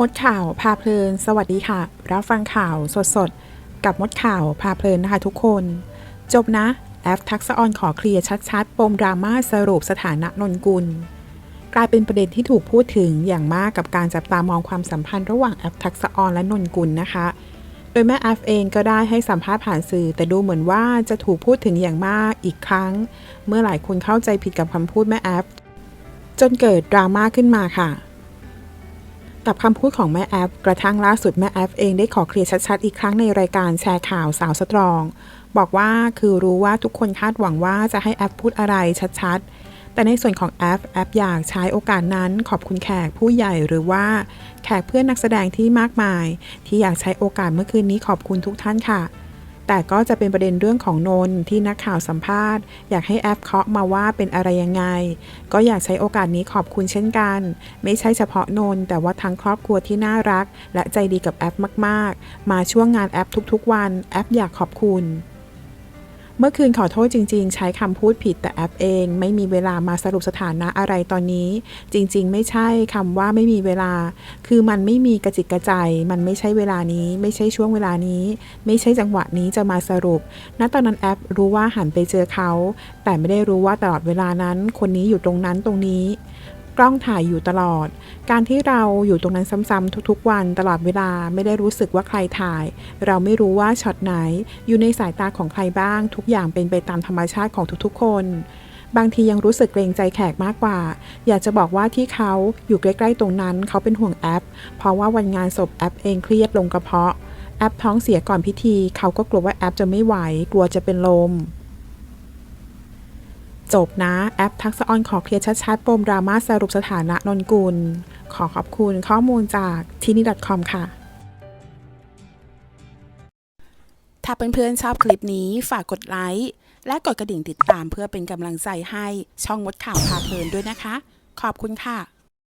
มดข่าวพาเพลิน สวัสดีค่ะ รับฟังข่าวสดๆกับมดข่าวพาเพลินนะคะทุกคน จบนะแอฟทักษะออนขอเคลียร์ชัดๆ ปมดราม่าสรุปสถานะนนกุล กลายเป็นประเด็นที่ถูกพูดถึงอย่างมากกับการจับตามองความสัมพันธ์ระหว่างแอฟทักษะออนและนนกุลนะคะ โดยแม่แอฟเองก็ได้ให้สัมภาษณ์ผ่านสื่อ แต่ดูเหมือนว่าจะถูกพูดถึงอย่างมากอีกครั้ง เมื่อหลายคนเข้าใจผิดกับคำพูดแม่แอฟจนเกิดดราม่าขึ้นมาค่ะ กับคำพูดของแม่แอฟกระทั่งล่าสุดแม่แอฟเองได้ขอเคลียร์ชัดๆ อีกครั้งในรายการแชร์ข่าวสาวสตรอง บอกว่าคือรู้ว่าทุกคนคาดหวังว่าจะให้แอฟพูดอะไรชัดๆ แต่ในส่วนของแอฟแอฟอยากใช้โอกาสนั้นขอบคุณแขกผู้ใหญ่หรือว่าแขกเพื่อนนักแสดงที่มากมาย ที่อยากใช้โอกาสเมื่อคืนนี้ขอบคุณทุกท่านค่ะ แต่ก็จะเป็นประเด็นเรื่องของนนที่นักข่าวสัมภาษณ์ อยากให้แอปเคาะมาว่าเป็นอะไรยังไง ก็อยากใช้โอกาสนี้ขอบคุณเช่นกัน ไม่ใช่เฉพาะนนแต่ว่าทั้งครอบครัวที่น่ารัก และใจดีกับแอปมาก ๆ มาช่วงงานแอปทุกๆ วัน แอปอยากขอบคุณ เมื่อคืนขอโทษจริง ๆ ใช้คำพูดผิดแต่แอปเอง ไม่มีเวลามาสรุปสถานะอะไรตอนนี้ จริง ๆ ไม่ใช่คำว่าไม่มีเวลา คือมันไม่มีกระจิตกระใจ มันไม่ใช่เวลานี้ ไม่ใช่ช่วงเวลานี้ ไม่ใช่จังหวะนี้จะมาสรุป ณตอนนั้นแอปรู้ว่าหันไปเจอเขา แต่ไม่ได้รู้ว่าตลอดเวลานั้น คนนี้อยู่ตรงนั้นตรงนี้ กล้องถ่ายอยู่ตลอด การที่เราอยู่ตรงนั้นซ้ำๆทุกๆวันตลอดเวลาไม่ได้รู้สึกว่าใครถ่าย เราไม่รู้ว่าช็อตไหน อยู่ในสายตาของใครบ้าง ทุกอย่างเป็นไปตามธรรมชาติของทุกๆ คน บางทียังรู้สึกเกรงใจแขกมากกว่า อยากจะบอกว่าที่เขาอยู่ใกล้ๆตรงนั้นเขาเป็นห่วงแอป เพราะว่าวันงานศพแอปเองเครียดลงกระเพาะแอปท้องเสียก่อนพิธี เขาก็กลัวว่าแอปจะไม่ไหว กลัวจะเป็นลม จบนะ แอปทักษะออนขอเคลียร์ชัดๆปมดราม่าสรุปสถานะนนกุล ขอขอบคุณข้อมูลจากทีนี่ .com ค่ะ ถ้าเพื่อนๆชอบคลิปนี้ฝากกดไลค์ และกดกระดิ่งติดตามเพื่อเป็นกำลังใจให้ช่องมดข่าวพาเพลินด้วยนะคะ ขอบคุณค่ะ